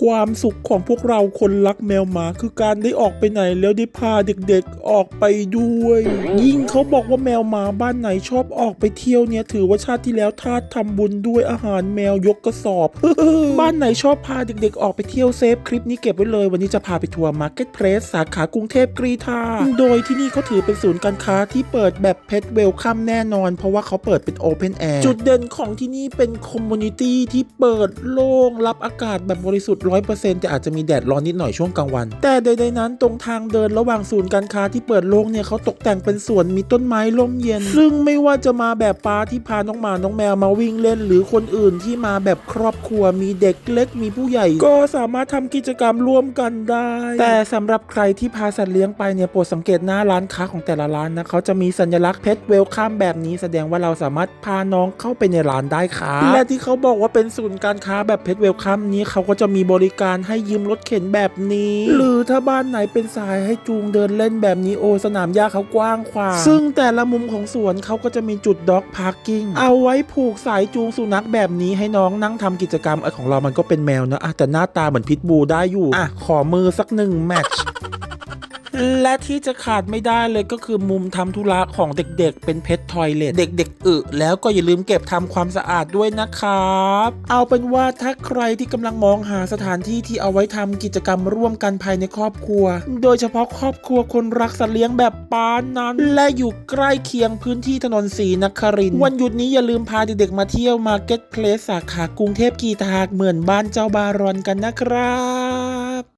ความสุขของพวกเราคนรักแมวหมา คือการได้ออกไปไหนแล้วได้พาเด็กๆออกไปด้วย ยิ่งเขาบอกว่าแมวหมาบ้านไหนชอบออกไปเที่ยวเนี่ยถือว่าชาติที่แล้วทาสทำบุญด้วยอาหารแมวยกกระสอบ บ้านไหนชอบพาเด็กๆออกไปเที่ยวเซฟคลิปนี้เก็บไว้เลย วันนี้จะพาไปทัวร์มาร์เก็ตเพลสสาขากรุงเทพกรีฑาโดยที่นี่เขาถือเป็นศูนย์การค้าที่เปิดแบบเพ t เวลคัมแน่นอน เพราะว่าเขาเปิดเป็นโอเพนแอร์จุดเด่นของที่นี่เป็นคอมมูนิตี้ที่เปิดโล่งรับอากาศแบบบริสุทธิ์ร้อยเปอร์เซ็นต์แต่อาจจะมีแดดร้อนนิดหน่อยช่วงกลางวัน แต่ใดๆนั้นตรงทางเดินระหว่างศูนย์การค้าที่เปิดโล่งเนี่ยเขาตกแต่งเป็นสวนมีต้นไม้ร่มเย็น ซึ่งไม่ว่าจะมาแบบป้าที่พาน้องหมาน้องแมวมาวิ่งเล่น หรือคนอื่นที่มาแบบครอบครัวมีเด็กเล็กมีผู้ใหญ่ ก็สามารถทำกิจกรรมร่วมกันได้ แต่สำหรับใครที่พาสัตว์เลี้ยงไปเนี่ยโปรดสังเกตหน้าร้านค้าของแต่ละร้านนะเขาจะมีสัญลักษณ์เพชรเวลคัมแบบนี้แสดงว่าเราสามารถพาน้องเข้าไปในร้านได้ครับและที่เขาบอกว่าเป็นศูนย์การค้าแบบเพชรเวลคัมนี้เขาก็จะมีบริการให้ยืมรถเข็นแบบนี้ หรือถ้าบ้านไหนเป็นสายให้จูงเดินเล่นแบบนี้โอสนามหญ้าเขากว้างขวางซึ่งแต่ละมุมของสวนเขาก็จะมีจุดด็อกพาร์กิ้งเอาไว้ผูกสายจูงสุนัขแบบนี้ให้น้องนั่งทำกิจกรรมไอของเรามันก็เป็นแมวนะอะแต่หน้าตาเหมือนพิทบูได้อยู่อะขอมือสักหนึ่งแมตช์ และที่จะขาดไม่ได้เลยก็คือมุมทำธุระของเด็กๆ เป็นเพชรทอยเลทเด็กๆอึแล้วก็อย่าลืมเก็บทำความสะอาดด้วยนะครับ เอาเป็นว่าถ้าใครที่กำลังมองหาสถานที่ที่เอาไว้ทำกิจกรรมร่วมกันภายในครอบครัว โดยเฉพาะครอบครัวคนรักสัตว์เลี้ยงแบบปานนั้น และอยู่ใกล้เคียงพื้นที่ถนนสีนครินวันหยุดนี้อย่าลืมพาเด็กๆมาเที่ยวมาร์เก็ตเพลสสาขากรุงเทพกีตาเหมือนบ้านเจ้าบารอนกันนะครับ